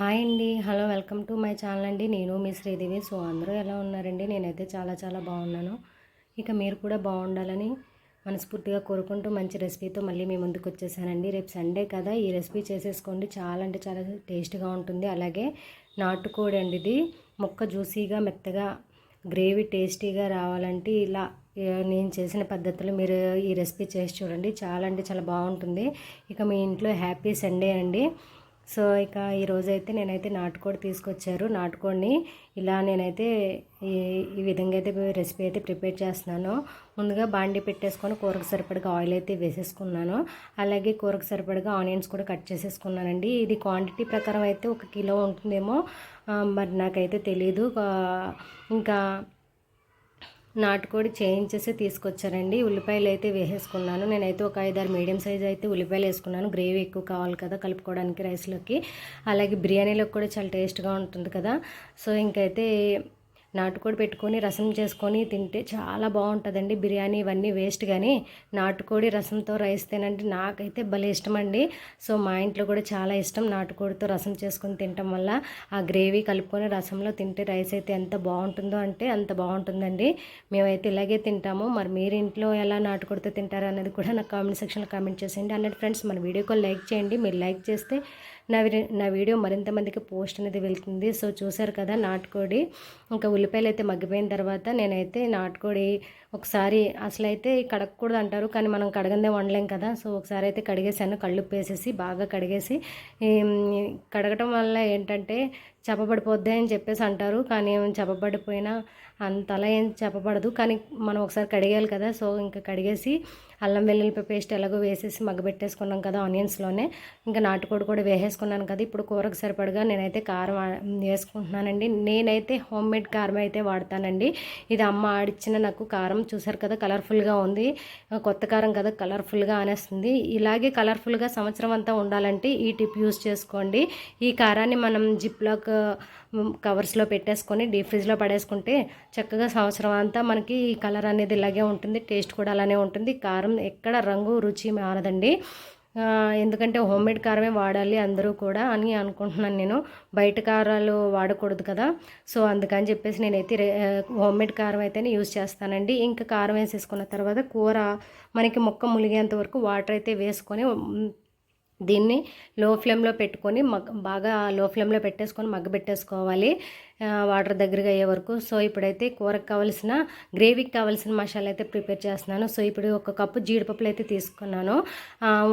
Hi అండి. Hello welcome to my channel అండి. నేను మీ శ్రీదేవి. సో అందరూ ఎలా ఉన్నారండి? నేనైతే చాలా చాలా బాగున్నాను. ఇక మీరు కూడా బాగుండాలని మనస్ఫూర్తిగా కోరుకుంటూ మంచి రెసిపీతో మళ్ళీ మీ ముందుకు వచ్చేసానండి. రేపు సండే కదా ఈ రెసిపీ చేసేసుకోండి. చాలా అంటే చాలా టేస్ట్గా ఉంటుంది. అలాగే నాటుకోడి అండి ఇది. మొక్క జ్యూసీగా మెత్తగా గ్రేవీ టేస్టీగా రావాలంటే ఇలా నేను చేసిన పద్ధతిలో మీరు ఈ రెసిపీ చేసి చూడండి. చాలా అంటే చాలా బాగుంటుంది. ఇక మీ ఇంట్లో హ్యాపీ సండే అండి. సో ఇక ఈరోజు అయితే నేనైతే నాటుకోడి తీసుకొచ్చారు. నాటుకోడిని ఇలా నేనైతే ఈ ఈ విధంగా అయితే రెసిపీ అయితే ప్రిపేర్ చేస్తున్నాను. ముందుగా బాండి పెట్టేసుకొని కూరకు సరిపడగా ఆయిల్ అయితే వేసేసుకున్నాను. అలాగే కూరకు సరిపడగా ఆనియన్స్ కూడా కట్ చేసేసుకున్నానండి. ఇది క్వాంటిటీ ప్రకారం అయితే ఒక కిలో ఉంటుందేమో మరి నాకైతే తెలీదు. ఇంకా నాటుకోడి చేయించేసి తీసుకొచ్చారండి. ఉల్లిపాయలు అయితే వేసేసుకున్నాను. నేనైతే ఒక ఐదారు మీడియం సైజ్ అయితే ఉల్లిపాయలు వేసుకున్నాను. గ్రేవీ ఎక్కువ కావాలి కదా కలుపుకోవడానికి రైస్లోకి. అలాగే బిర్యానీలోకి కూడా చాలా టేస్ట్గా ఉంటుంది కదా. సో ఇంకైతే నాటుకోడి పెట్టుకొని రసం చేసుకొని తింటే చాలా బాగుంటుందండి. బిర్యానీ ఇవన్నీ వేస్ట్ కానీ నాటుకోడి రసంతో రైస్ తినండి. నాకైతే భలే ఇష్టం అండి సో మా ఇంట్లో కూడా చాలా ఇష్టం నాటుకోడితో రసం చేసుకొని తినటం వల్ల. ఆ గ్రేవీ కలుపుకొని రసంలో తింటే రైస్ అయితే ఎంత బాగుంటుందో అంటే అంత బాగుంటుందండి. మేమైతే ఇలాగే తింటాము. మరి మీరు ఇంట్లో ఎలా నాటుకోడితో తింటారు అనేది కూడా నాకు కామెంట్ సెక్షన్లో కామెంట్ చేసేయండి. అన్నట్టు ఫ్రెండ్స్ మన వీడియోకి లైక్ చేయండి. మీరు లైక్ చేస్తే నా నా వీడియో మరింత మందికి పోస్ట్ అనేది వెళ్తుంది. సో చూసారు కదా నాటుకోడి. ఇంకా ఉల్లి ఉల్లిపాయలు అయితే మగ్గిపోయిన తర్వాత నేనైతే నాటుకోడి ఒకసారి అసలైతే కడగకూడదు అంటారు కానీ మనం కడగందే వండలేం కదా. సో ఒకసారి అయితే కడిగేసాను కళ్ళు వేసేసి బాగా కడిగేసి కడగటం వల్ల ఏంటంటే చెప్పబడిపోద్ది అని చెప్పేసి అంటారు. కానీ చెప్పబడిపోయినా అంతలా ఏం చెప్పబడదు. కానీ మనం ఒకసారి కడిగేయాలి కదా. సో ఇంకా కడిగేసి అల్లం వెల్లుల్లిపాయ పేస్ట్ ఎలాగో వేసేసి మగ్గబెట్టేసుకున్నాం కదా ఆనియన్స్లోనే. ఇంకా నాటుకోడి కూడా వేసేసుకున్నాను కదా. ఇప్పుడు కూరకు సరిపడగా నేనైతే కారం వేసుకుంటున్నానండి. నేనైతే హోమ్ మేడ్ కారం అయితే వాడతానండి. ఇది అమ్మ ఆడిచ్చిన నాకు కారం. చూసారు కదా కలర్ఫుల్గా ఉంది. కొత్త కారం కదా కలర్ఫుల్గా అనేస్తుంది. ఇలాగే కలర్ఫుల్గా సంవత్సరం అంతా ఉండాలంటే ఈ టిప్ యూస్ చేసుకోండి. ఈ కారాన్ని మనం జిప్లాక్ కవర్స్లో పెట్టేసుకొని డీప్ ఫ్రిడ్జ్లో పడేసుకుంటే చక్కగా సంవత్సరం అంతా మనకి ఈ కలర్ అనేది ఇలాగే ఉంటుంది టేస్ట్ కూడా అలానే ఉంటుంది. కారం ఎక్కడ రంగు రుచి మారదండి. ఎందుకంటే హోమ్ మేడ్ కారమే వాడాలి అందరూ కూడా అని అనుకుంటున్నాను నేను. బయట కారాలు వాడకూడదు కదా. సో అందుకని చెప్పేసి నేనైతే హోమ్ మేడ్ కారం అయితేనే యూజ్ చేస్తానండి. ఇంకా కారం వేసేసుకున్న తర్వాత కూర మనకి మొక్క ములిగేంత వరకు వాటర్ అయితే వేసుకొని దీన్ని లో ఫ్లేమ్లో పెట్టుకొని మగ్ బాగా లో ఫ్లేమ్లో పెట్టేసుకొని మగ్గబెట్టేసుకోవాలి. పెట్టేసుకోవాలి వాటర్ దగ్గరగా అయ్యే వరకు. సో ఇప్పుడైతే కూరకు కావాల్సిన గ్రేవీకి కావాల్సిన మసాలా అయితే ప్రిపేర్ చేస్తున్నాను. సో ఇప్పుడు ఒక కప్పు జీడిపప్పులు అయితే తీసుకున్నాను.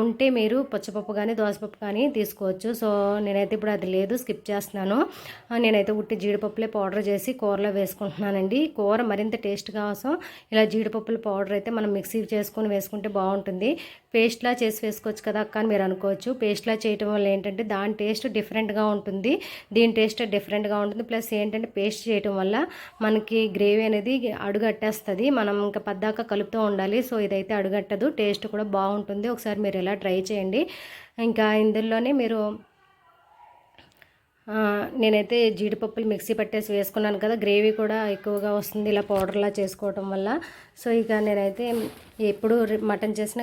ఉంటే మీరు పచ్చపప్పు కానీ దోసపప్పు కానీ తీసుకోవచ్చు. సో నేనైతే ఇప్పుడు అది లేదు స్కిప్ చేస్తున్నాను. నేనైతే ఉట్టి జీడిపప్పులే పౌడర్ చేసి కూరలో వేసుకుంటున్నానండి. కూర మరింత టేస్ట్ కోసం ఇలా జీడిపప్పుల పౌడర్ అయితే మనం మిక్సీ చేసుకొని వేసుకుంటే బాగుంటుంది. పేస్ట్లా చేసి వేసుకోవచ్చు కదా అక్క అని మీరు అనుకోవచ్చు. పేస్ట్లా చేయటం వల్ల ఏంటంటే దాని టేస్ట్ డిఫరెంట్గా ఉంటుంది. దీని టేస్ట్ డిఫరెంట్గా ఉంటుంది. ప్లస్ ఏంటంటే పేస్ట్ చేయటం వల్ల మనకి గ్రేవీ అనేది అడుగట్టేస్తుంది. మనం ఇంకా పద్దాక కలుపుతూ ఉండాలి. సో ఇదైతే అడుగట్టదు. టేస్ట్ కూడా బాగుంటుంది. ఒకసారి మీరు ఎలా ట్రై చేయండి. ఇంకా ఇందులోనే మీరు నేనైతే జీడిపప్పులు మిక్సీ పట్టేసి వేసుకున్నాను కదా గ్రేవీ కూడా ఎక్కువగా వస్తుంది ఇలా పౌడర్లా చేసుకోవటం వల్ల. సో ఇక నేనైతే ఎప్పుడు మటన్ చేసిన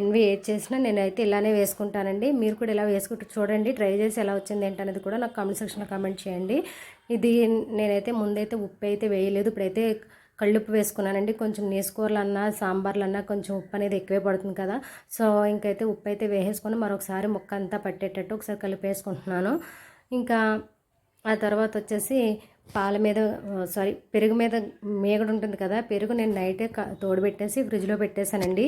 ఎన్వి ఏది చేసినా నేనైతే ఇలానే వేసుకుంటానండి. మీరు కూడా ఇలా వేసుకుంటూ చూడండి ట్రై చేసి ఎలా వచ్చింది ఏంటనేది కూడా నాకు కామెంట్ సెక్షన్లో కామెంట్ చేయండి. ఇది నేనైతే ముందైతే ఉప్పు అయితే వేయలేదు ఇప్పుడైతే కళ్ళుప్పు వేసుకున్నానండి. కొంచెం నీసుకూరలు అన్నా కొంచెం ఉప్పు అనేది ఎక్కువే పడుతుంది కదా. సో ఇంకైతే ఉప్పు అయితే వేసేసుకొని మరొకసారి ముక్క అంతా పట్టేటట్టు ఒకసారి కలిపేసుకుంటున్నాను. ఇంకా ఆ తర్వాత వచ్చేసి పాల మీద సారీ పెరుగు మీద మేగడు ఉంటుంది కదా పెరుగు నేను నైటే తోడబెట్టేసి ఫ్రిడ్జ్లో పెట్టేశానండి.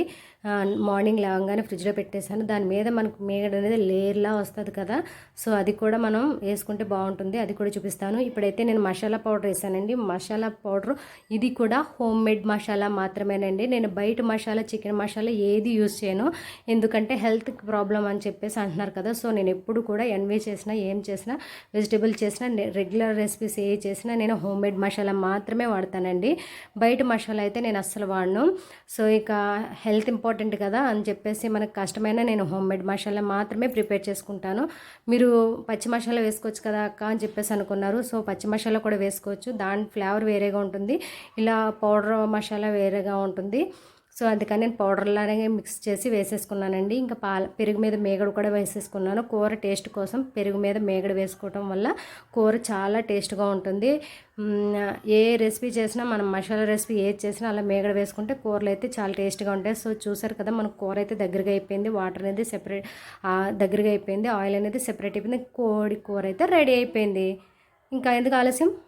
మార్నింగ్ లేవగానే ఫ్రిడ్జ్లో పెట్టేశాను. దాని మీద మనకు మేగడు అనేది లేయర్లా వస్తుంది కదా సో అది కూడా మనం వేసుకుంటే బాగుంటుంది. అది కూడా చూపిస్తాను. ఇప్పుడైతే నేను మసాలా పౌడర్ వేసానండి. మసాలా పౌడర్ ఇది కూడా హోమ్ మేడ్ మసాలా మాత్రమేనండి. నేను బయట మసాలా చికెన్ మసాలా ఏది యూజ్ చేయను. ఎందుకంటే హెల్త్ ప్రాబ్లం అని చెప్పేసి అంటున్నారు కదా సో నేను ఎప్పుడు కూడా ఎన్వే చేసినా ఏం చేసినా వెజిటేబుల్ చేసినా రెగ్యులర్ రెసిపీస్ ఏ చేసినా నేను హోమ్ మేడ్ మసాలా మాత్రమే వాడతానండి. బయట మసాలా అయితే నేను అస్సలు వాడను. సో ఇక హెల్త్ ఇంపార్టెంట్ కదా అని చెప్పేసి మనకు కష్టమైన నేను హోమ్ మేడ్ మసాలా మాత్రమే ప్రిపేర్ చేసుకుంటాను. మీరు పచ్చి మసాలా వేసుకోవచ్చు కదా అక్క అని చెప్పేసి అనుకున్నారు. సో పచ్చి మసాలా కూడా వేసుకోవచ్చు. దాని ఫ్లేవర్ వేరేగా ఉంటుంది. ఇలా పౌడర్ మసాలా వేరేగా ఉంటుంది. సో అందుకని నేను పౌడర్లానే మిక్స్ చేసి వేసేసుకున్నానండి. ఇంకా పాల పెరుగు మీద మేగడ కూడా వేసేసుకున్నాను. కూర టేస్ట్ కోసం పెరుగు మీద మేగడ వేసుకోవటం వల్ల కూర చాలా టేస్ట్గా ఉంటుంది. ఏ రెసిపీ చేసినా మనం మసాలా రెసిపీ ఏది చేసినా అలా మేగడ వేసుకుంటే కూరలు అయితే చాలా టేస్ట్గా ఉంటాయి. సో చూసారు కదా మనకు కూర అయితే దగ్గరగా అయిపోయింది. వాటర్ అనేది సెపరేట్ దగ్గరగా అయిపోయింది. ఆయిల్ అనేది సెపరేట్ అయిపోయింది. కోడి కూర అయితే రెడీ అయిపోయింది. ఇంకా ఎందుకు ఆలస్యం?